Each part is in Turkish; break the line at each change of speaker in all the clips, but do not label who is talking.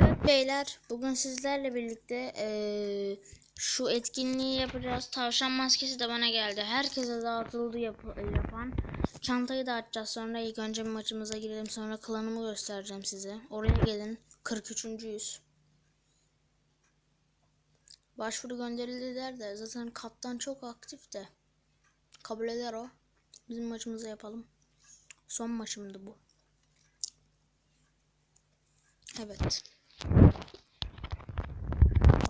Evet beyler, bugün sizlerle birlikte eee, şu etkinliği yapacağız. Tavşan maskesi de bana geldi. Herkese dağıtıldı yap yapan. Çantayı da açacağız. Sonra ilk önce maçımıza girelim. Sonra klanımı göstereceğim size. Oraya gelin. 43. yüz. Başvuru gönderildi der de zaten kaptan çok aktif de. Kabul eder o. Bizim maçımızı yapalım. Son maçımdı bu. Evet.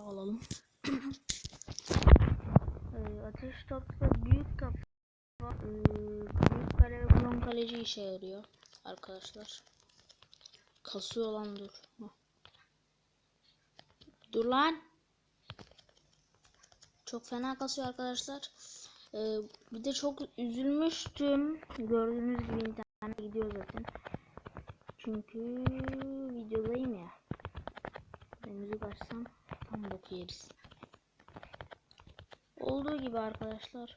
Alalım. Ee, ateş topu ve büyük kafa ee, büyük kale ve klon kaleci işe yarıyor arkadaşlar. Kasıyor lan dur. Hah. Dur lan. Çok fena kasıyor arkadaşlar. Ee, bir de çok üzülmüştüm. Gördüğünüz gibi internete gidiyor zaten. Çünkü videodayım ya. Ben müzik tam bok yeriz. Olduğu gibi arkadaşlar.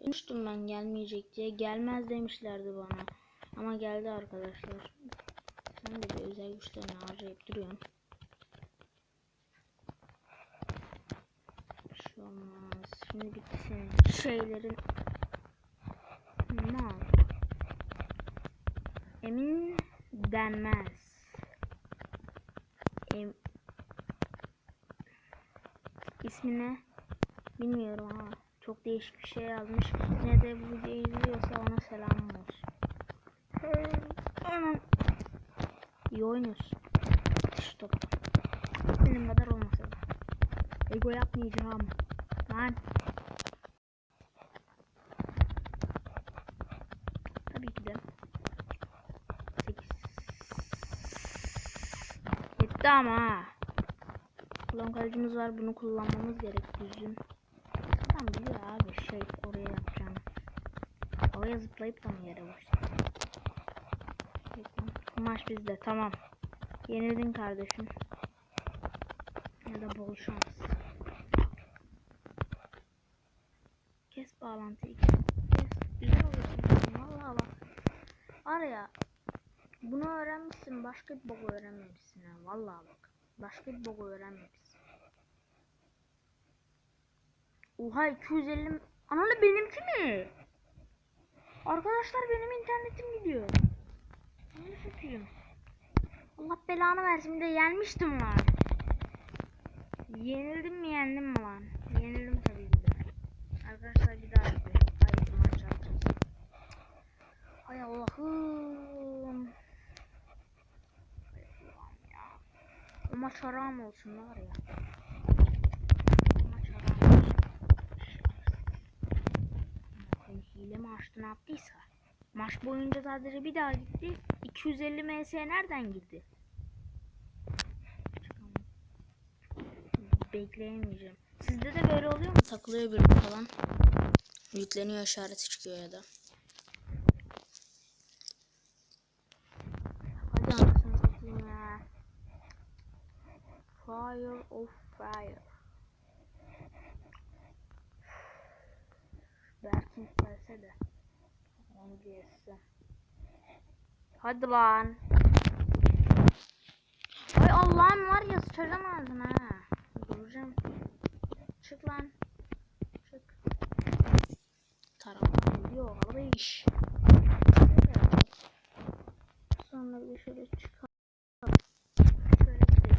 Demiştim ben gelmeyecek diye. Gelmez demişlerdi bana. Ama geldi arkadaşlar. Sen de bir özel güçlerini harcayıp duruyorsun. Bir şey olmaz. Şimdi bitti senin şeylerin. Mal. Emin denmez. İsmini bilmiyorum ama çok değişik bir şey yazmış. Ne de bu videoyu izliyorsa ona selam olsun. Anam. İyi oynuyorsun. Stop. Benim kadar olmasa da. Ego yapmayacağım. Lan. Tabii ki de. 8 Yetti ama ha. Kullan kalecimiz var bunu kullanmamız gerek düzgün. Tamam biliyor abi şey oraya yapacağım. Oraya zıplayıp da mı yere vuracağım? Maç bizde tamam. Yenildin kardeşim. Ya da bol şans. Kes bağlantıyı kes. Güzel oluyorsun. Vallahi bak. Var ya bunu öğrenmişsin başka bir bok öğrenmemişsin ha. Vallahi bak. Başka bir bok öğrenmemişsin. Oha 250 Ananı benimki mi? Arkadaşlar benim internetim gidiyor. Ne satayım? Allah belanı versin de yenmiştim lan. Yenildim mi yendim mi lan? Yenildim tabii ki de. Arkadaşlar bir daha bir haydi maç yapacağız. Hay Allah'ım. Hay Allah'ım ya. O maç haram olsun var ya. O maç haram olsun. Bakın açtı ne yaptıysa. Maç boyunca sadece bir daha gitti. 250 ms nereden girdi? Bekleyemeyeceğim. Sizde de böyle oluyor mu? Takılıyor bir falan. Yükleniyor işareti çıkıyor ya da. Hadi anasını satayım ya. Fire of fire. Berkin gelse de. Geçse. Hadi lan. Ay Allah'ım var ya sıçacağım ağzına. Duracağım. Çık lan. Çık. Taraftan geliyor kardeş. Sonra bir şöyle çıkalım. Şöyle gidelim.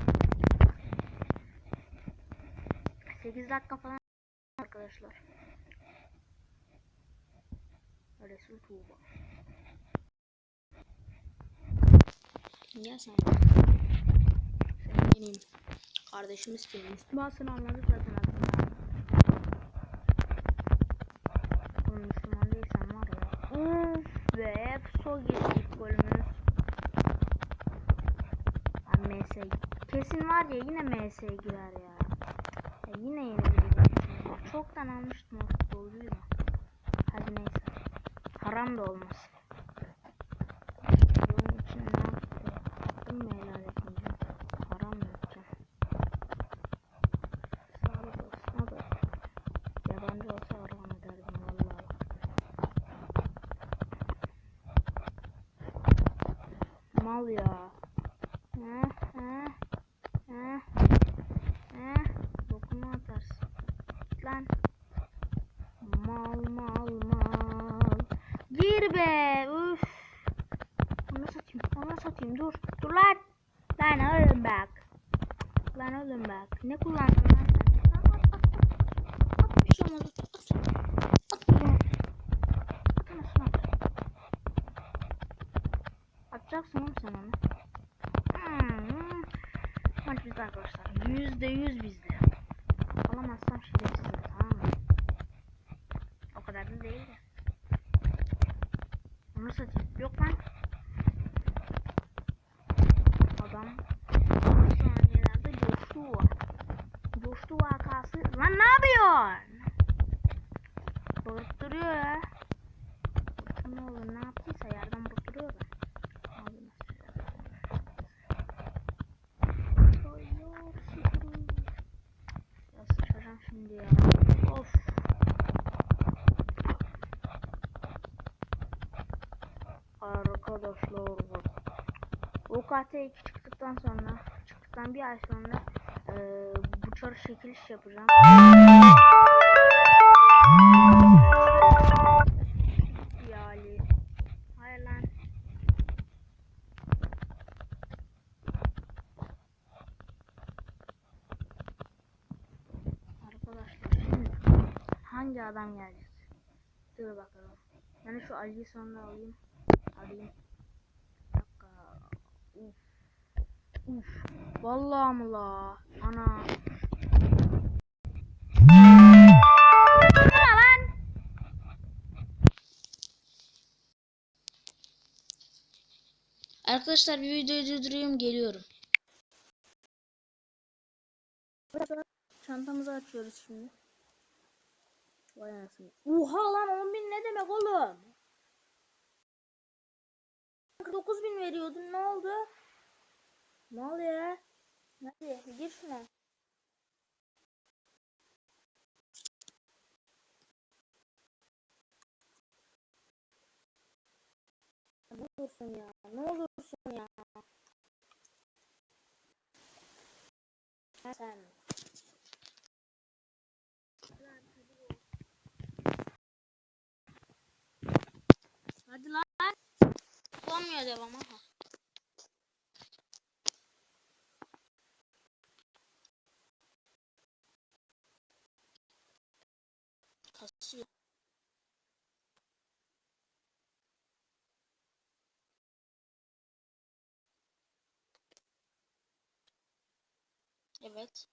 8 dakika falan arkadaşlar. Resul Tuğba. Gel sen. Sen benim kardeşimiz kim? Müslümansın anladık zaten aslında. Oğlum Müslüman değilsen var ya. Uf be hep sol ilk golümüz. MS. Kesin var ya yine MS girer ya. ya yine yenebiliriz. Çoktan almıştım o futbolcuyu da. Hadi neyse. Haram da olmaz. Bunun için ne yaptım? Mı helal etmeyeceğim? Haram mı yapacağım? Sağlık olsun. Da yabancı olsa haram ederdim vallahi. Mal ya. Ha, ha. be. Üf. Onu satayım. Onu satayım. Dur. Dur lan. Lan oğlum bak. Lan oğlum bak. Ne kullandın lan sen? At at at at. Bir şey olmaz. At. At. Atacaksın oğlum sen onu. Hmm. Maç bizde arkadaşlar. Yüzde yüz bizde. Alamazsam şerefsizim tamam mı? O kadar da değil de. Onu satayım. Yok lan. Adam son saniyelerde coştu. Coştu vakası. Lan ne yapıyorsun? Bağırıp duruyor ya. Ne olur ne yaptıysa yerden vurup duruyor da. Abi nasıl Soyuyor sürü. Ya sıçacağım şimdi ya. Of. Arkadaşlar UKT 2 çıktıktan sonra çıktıktan bir ay sonra eee bu çarı çekiliş yapacağım. Hangi adam gelecek? Dur bakalım. Yani şu Ali'yi sonra alayım. Alayım. Uf. Uf. Vallahi mı la? Ana.
Arkadaşlar bir videoyu durduruyorum geliyorum.
Çantamızı açıyoruz şimdi. Vay anasını. Oha lan 10 bin ne demek oğlum? 9 bin veriyordun ne oldu? Ne oluyor? Hadi gir şuna. Ne olursun ya? Ne olursun ya? Sen. Olmuyor devam aha.
Kasıyor. Evet.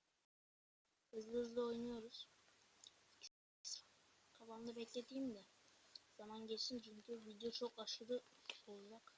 Hızlı hızlı oynuyoruz. Kafamda beklediğim de zaman geçsin çünkü video çok aşırı olacak.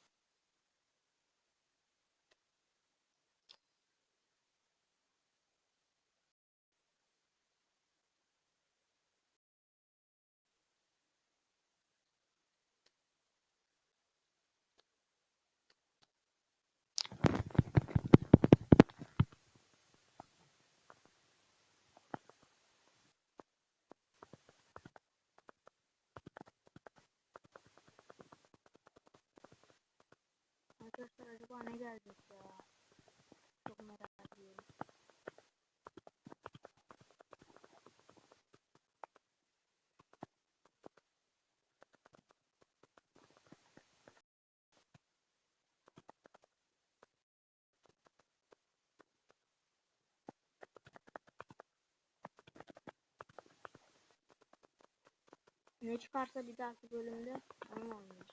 Acaba ne gelecek ya? Çok merak ediyorum. Ne çıkarsa bir dahaki bölümde onu oynayacağım.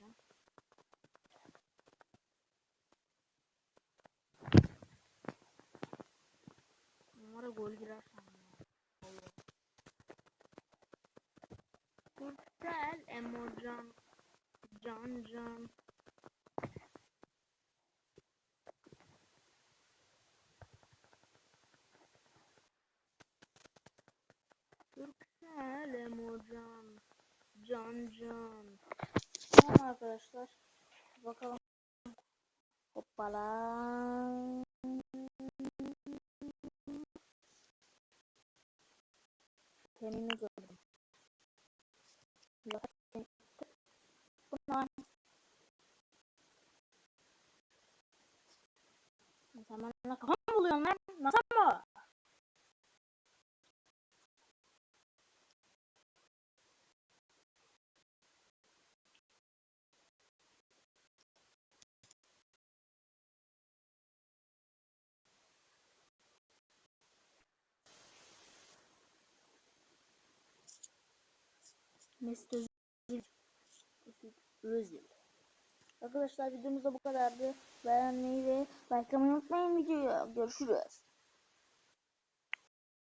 Güzel emocan. Can can. Güzel emocan. Can can. Tamam arkadaşlar. Bakalım. Hoppala. Temini gördüm. Bunlar sen bana kafa mı buluyorsun lan? Nasıl mı?
Mesut Özil. Arkadaşlar videomuz da bu kadardı. Beğenmeyi ve likelamayı unutmayın videoyu. Görüşürüz.